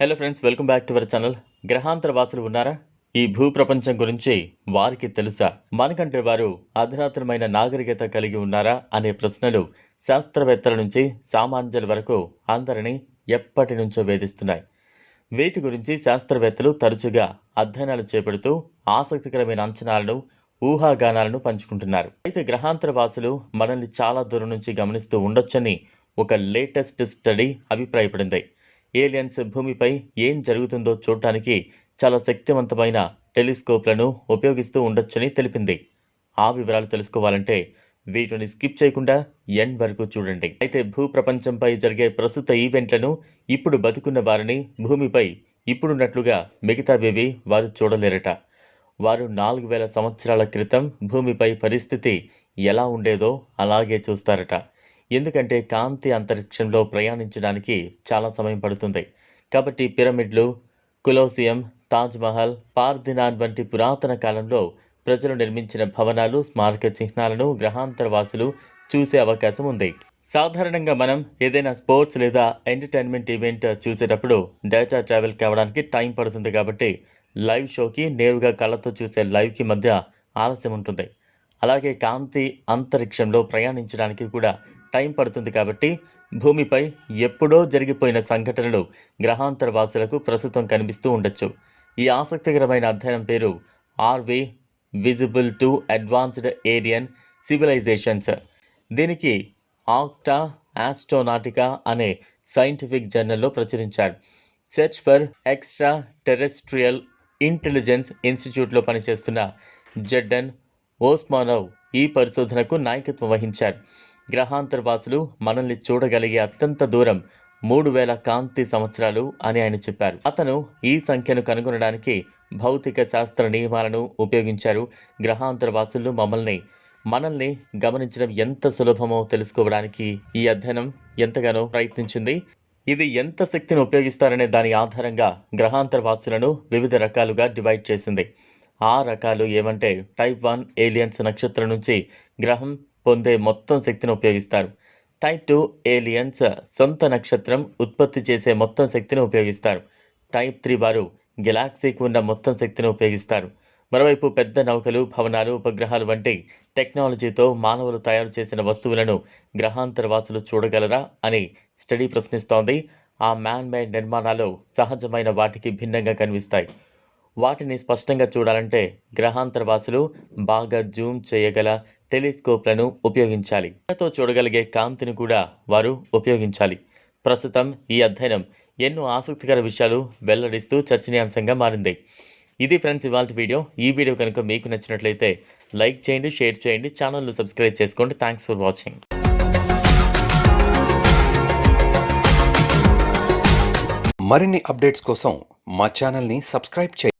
Hello friends welcome back to our channel గ్రహాంతర వాసులు ఉన్నారా? ఈ భూ ప్రపంచం గురించి వారికి తెలుసా? మనకంటే వారు అధునాతనమైన నాగరికత కలిగి ఉన్నారా? అనే ప్రశ్నలు శాస్త్రవేత్తల నుంచి సామాన్యుల వరకు అందరినీ ఎప్పటి నుంచో వేధిస్తున్నాయి. వీటి గురించి శాస్త్రవేత్తలు తరచుగా అధ్యయనాలు చేపడుతూ ఆసక్తికరమైన అంచనాలను ఊహాగానాలను పంచుకుంటున్నారు. అయితే గ్రహాంతర వాసులు మనల్ని చాలా దూరం నుంచి గమనిస్తూ ఉండొచ్చని ఒక లేటెస్ట్ స్టడీ అభిప్రాయపడింది. ఏలియన్స్ భూమిపై ఏం జరుగుతుందో చూడటానికి చాలా శక్తివంతమైన టెలిస్కోప్లను ఉపయోగిస్తూ ఉండొచ్చని తెలిపింది. ఆ వివరాలు తెలుసుకోవాలంటే వీటిని స్కిప్ చేయకుండా ఎండ్ వరకు చూడండి. అయితే భూ ప్రపంచంపై జరిగే ప్రస్తుత ఈవెంట్లను ఇప్పుడు బతుకున్న వారిని భూమిపై ఇప్పుడున్నట్లుగా మిగతావేవి వారు చూడలేరట. వారు నాలుగు వేల సంవత్సరాల క్రితం భూమిపై పరిస్థితి ఎలా ఉండేదో అలాగే చూస్తారట. ఎందుకంటే కాంతి అంతరిక్షంలో ప్రయాణించడానికి చాలా సమయం పడుతుంది. కాబట్టి పిరమిడ్లు కులోసియం తాజ్మహల్ పార్దినాన్ వంటి పురాతన కాలంలో ప్రజలు నిర్మించిన భవనాలు స్మారక చిహ్నాలను గ్రహాంతరవాసులు చూసే అవకాశం ఉంది. సాధారణంగా మనం ఏదైనా స్పోర్ట్స్ లేదా ఎంటర్టైన్మెంట్ ఈవెంట్ చూసేటప్పుడు డేటా ట్రావెల్ కావడానికి టైం పడుతుంది కాబట్టి లైవ్ షోకి నేరుగా కళ్ళతో చూసే లైవ్కి మధ్య ఆలస్యం ఉంటుంది. అలాగే కాంతి అంతరిక్షంలో ప్రయాణించడానికి కూడా టైం పడుతుంది కాబట్టి భూమిపై ఎప్పుడో జరిగిపోయిన సంఘటనలు గ్రహాంతర వాసులకు ప్రస్తుతం కనిపిస్తూ ఉండొచ్చు. ఈ ఆసక్తికరమైన అధ్యయనం పేరు are we visible to advanced alien civilizations. దీనికి ఆక్టా ఆస్ట్రోనాటికా అనే సైంటిఫిక్ జర్నల్లో ప్రచురించారు. Search for extraterrestrial intelligence ఇన్స్టిట్యూట్లో పనిచేస్తున్న జడ్డన్ ఓస్మానవ్ ఈ పరిశోధనకు నాయకత్వం వహించారు. గ్రహాంతరవాసులు మనల్ని చూడగలిగే అత్యంత దూరం మూడు వేల కాంతి సంవత్సరాలు అని ఆయన చెప్పారు. అతను ఈ సంఖ్యను కనుగొనడానికి భౌతిక శాస్త్ర నియమాలను ఉపయోగించారు. గ్రహాంతరవాసులు మమ్మల్ని మనల్ని గమనించడం ఎంత సులభమో తెలుసుకోవడానికి ఈ అధ్యయనం ఎంతగానో ప్రయత్నించింది. ఇది ఎంత శక్తిని ఉపయోగిస్తారనే దాని ఆధారంగా గ్రహాంతరవాసులను వివిధ రకాలుగా డివైడ్ చేసింది. ఆ రకాలు ఏమంటే టైప్ వన్ ఏలియన్స్ నక్షత్రం నుంచి గ్రహం పొందే మొత్తం శక్తిని ఉపయోగిస్తారు. టైప్ టూ ఏలియన్స్ సొంత నక్షత్రం ఉత్పత్తి చేసే మొత్తం శక్తిని ఉపయోగిస్తారు. టైప్ త్రీ వారు గెలాక్సీకి ఉన్న మొత్తం శక్తిని ఉపయోగిస్తారు. మరోవైపు పెద్ద నౌకలు భవనాలు ఉపగ్రహాలు వంటి టెక్నాలజీతో మానవులు తయారు చేసిన వస్తువులను గ్రహాంతర వాసులు చూడగలరా అని స్టడీ ప్రశ్నిస్తోంది. ఆ మ్యాన్ మేడ్ నిర్మాణాలు సహజమైన వాటికి భిన్నంగా కనిపిస్తాయి. వాటిని స్పష్టంగా చూడాలంటే గ్రహాంతరవాసులు బాగా జూమ్ చేయగల టెలిస్కోప్లను ఉపయోగించాలి. తో చూడగలిగే కాంతిని కూడా వారు ఉపయోగించాలి. ప్రస్తుతం ఈ అధ్యయనం ఎన్నో ఆసక్తికర విషయాలు వెల్లడిస్తూ చర్చనీయాంశంగా మారింది. ఇది ఫ్రెండ్స్ ఇవాళ వీడియో. ఈ వీడియో కనుక మీకు నచ్చినట్లయితే లైక్ చేయండి షేర్ చేయండి ఛానల్ను సబ్స్క్రైబ్ చేసుకోండి. Thanks for watching. మరిన్ని అప్డేట్స్ కోసం మా ఛానల్ని సబ్స్క్రైబ్ చేయండి.